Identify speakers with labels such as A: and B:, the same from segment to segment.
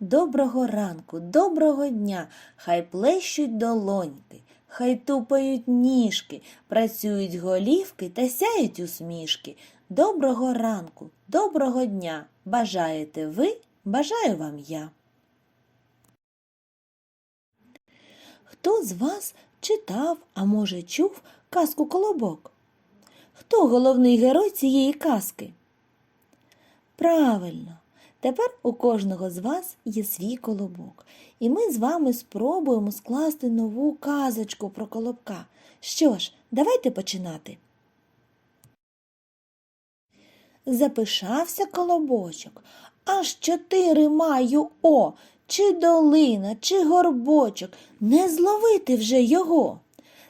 A: Доброго ранку, доброго дня, хай плещуть долоньки, хай тупають ніжки, працюють голівки та сяють усмішки. Доброго ранку, доброго дня. Бажаєте ви, бажаю вам я. Хто з вас читав, а може чув казку Колобок? Хто головний герой цієї казки? Правильно, тепер у кожного з вас є свій колобок, і ми з вами спробуємо скласти нову казочку про колобка. Що ж, давайте починати. Запишався колобочок, аж чотири маю о, чи долина, чи горбочок, не зловити вже його.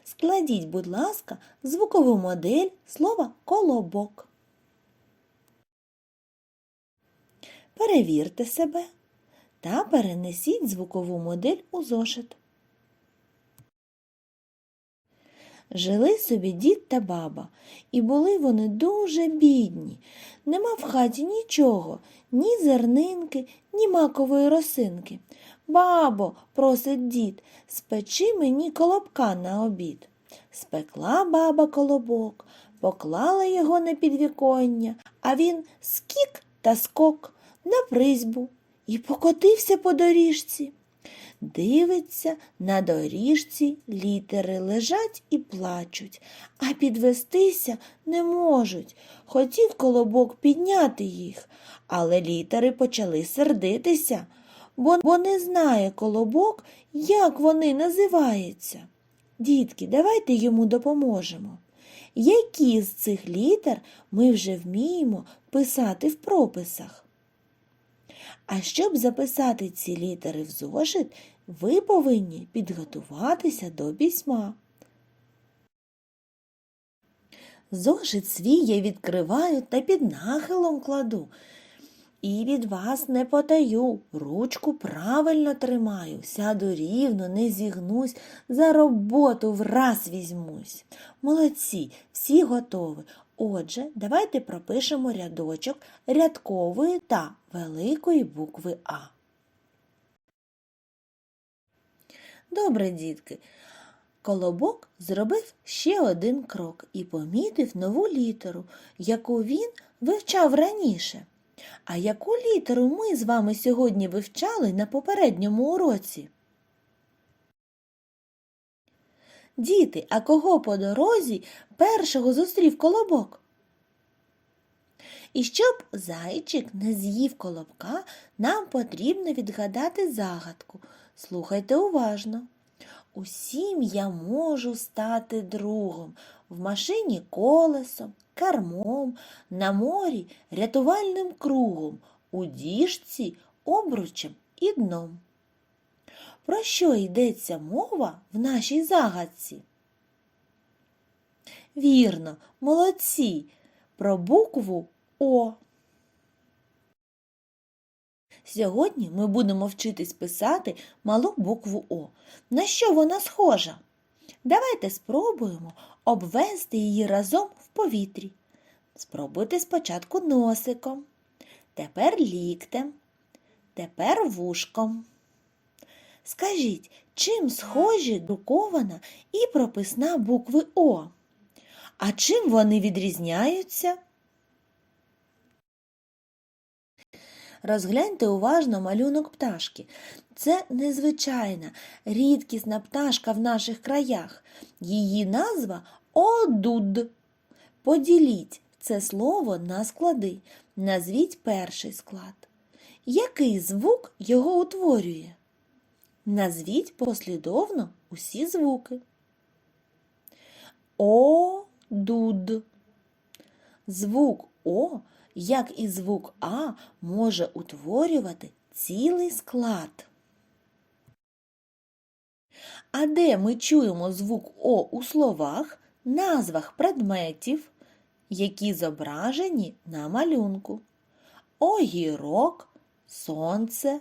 A: Складіть, будь ласка, звукову модель слова колобок. Перевірте себе та перенесіть звукову модель у зошит. Жили собі дід та баба, і були вони дуже бідні. Нема в хаті нічого, ні зернинки, ні макової росинки. Бабо, просить дід, спечи мені колобка на обід. Спекла баба колобок, поклала його на підвіконня, а він скік та скок на призьбу і покотився по доріжці. Дивиться, на доріжці літери лежать і плачуть, а підвестися не можуть. Хотів колобок підняти їх, але літери почали сердитися, бо, бо не знає колобок, як вони називаються. Дітки, давайте йому допоможемо. Які з цих літер ми вже вміємо писати в прописах? А щоб записати ці літери в зошит, ви повинні підготуватися до письма. Зошит свій я відкриваю та під нахилом кладу. І від вас не потаю, ручку правильно тримаю, сяду рівно, не зігнусь, за роботу враз візьмусь. Молодці, всі готові. Отже, давайте пропишемо рядочок рядкової та великої букви А. Добре, дітки. Колобок зробив ще один крок і помітив нову літеру, яку він вивчав раніше. А яку літеру ми з вами сьогодні вивчали на попередньому уроці? Діти, а кого по дорозі першого зустрів колобок? І щоб зайчик не з'їв колобка, нам потрібно відгадати загадку. Слухайте уважно. Усім я можу стати другом, в машині колесом, кермом, на морі рятувальним кругом, у діжці обручем і дном. Про що йдеться мова в нашій загадці? Вірно, молодці, про букву О. Сьогодні ми будемо вчитись писати малу букву О. На що вона схожа? Давайте спробуємо обвести її разом в повітрі. Спробуйте спочатку носиком, тепер ліктем, тепер вушком. Скажіть, чим схожі друкована і прописна букви О? А чим вони відрізняються? Розгляньте уважно малюнок пташки. Це незвичайна, рідкісна пташка в наших краях. Її назва одуд. Поділіть це слово на склади. Назвіть перший склад. Який звук його утворює? Назвіть послідовно усі звуки. О-дуд. Звук О, як і звук А, може утворювати цілий склад. А де ми чуємо звук О у словах, назвах предметів, які зображені на малюнку? Огірок, сонце,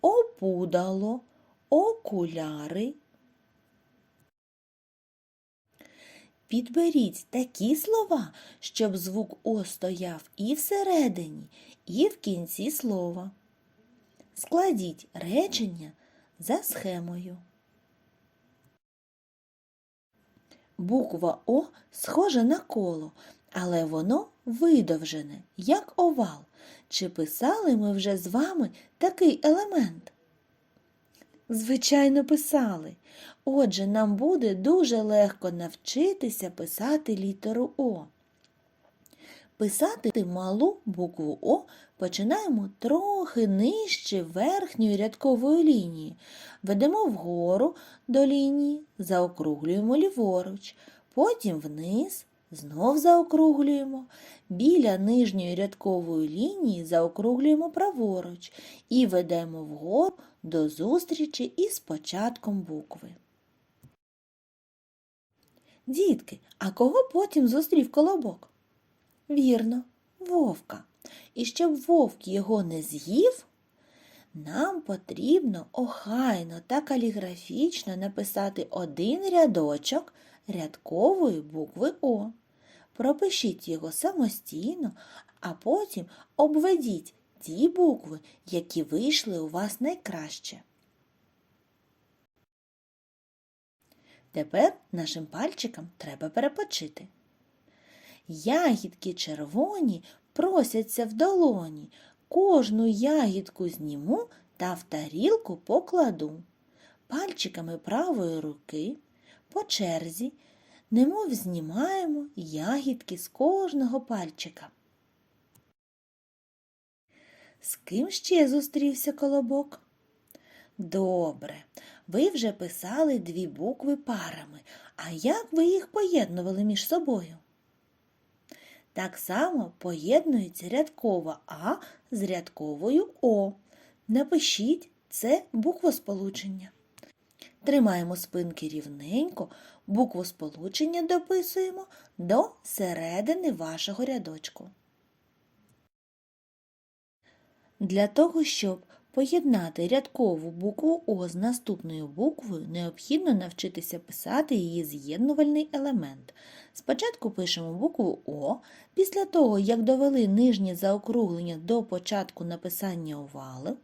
A: опудало, окуляри. Підберіть такі слова, щоб звук О стояв і всередині, і в кінці слова. Складіть речення за схемою. Буква О схожа на коло, але воно видовжене, як овал. Чи писали ми вже з вами такий елемент? Звичайно, писали. Отже, нам буде дуже легко навчитися писати літеру О. Писати малу букву О починаємо трохи нижче верхньої рядкової лінії. Ведемо вгору до лінії, заокруглюємо ліворуч, потім вниз, знов заокруглюємо. Біля нижньої рядкової лінії заокруглюємо праворуч і ведемо вгору до зустрічі із початком букви. Дітки, а кого потім зустрів колобок? Вірно, вовка. І щоб вовк його не з'їв, нам потрібно охайно та каліграфічно написати один рядочок рядкової букви О. Пропишіть його самостійно, а потім обведіть ті букви, які вийшли у вас найкраще. Тепер нашим пальчикам треба перепочити. Ягідки червоні просяться в долоні. Кожну ягідку зніму та в тарілку покладу. Пальчиками правої руки по черзі, немов знімаємо ягідки з кожного пальчика. З ким ще зустрівся колобок? Добре, ви вже писали дві букви парами, а як ви їх поєднували між собою? Так само поєднується рядкова А з рядковою О. Напишіть це буквосполучення. Тримаємо спинки рівненько, буквосполучення дописуємо до середини вашого рядочку. Для того, щоб поєднати рядкову букву О з наступною буквою, необхідно навчитися писати її з'єднувальний елемент. Спочатку пишемо букву О, після того, як довели нижнє заокруглення до початку написання овалу,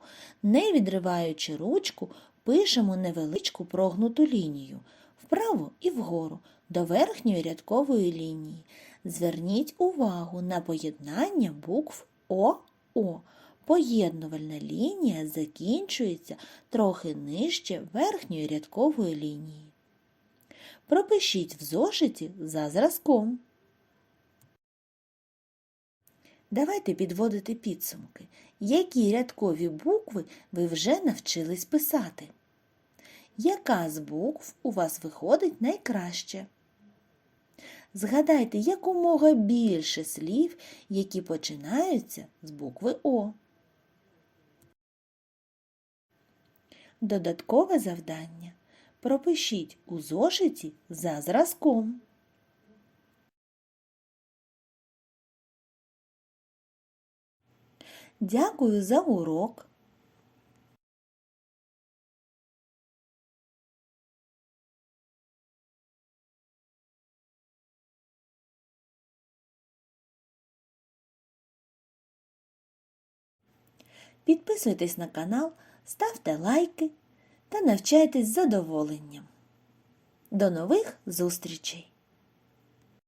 A: не відриваючи ручку, пишемо невеличку прогнуту лінію вправо і вгору до верхньої рядкової лінії. Зверніть увагу на поєднання букв О-О. Поєднувальна лінія закінчується трохи нижче верхньої рядкової лінії. Пропишіть в зошиті за зразком. Давайте підводити підсумки. Які рядкові букви ви вже навчились писати? Яка з букв у вас виходить найкраще? Згадайте якомога більше слів, які починаються з букви О. Додаткове завдання. Пропишіть у зошиті за зразком. Дякую за урок. Підписуйтесь на канал, ставте лайки та навчайтесь задоволенням. До нових зустрічей!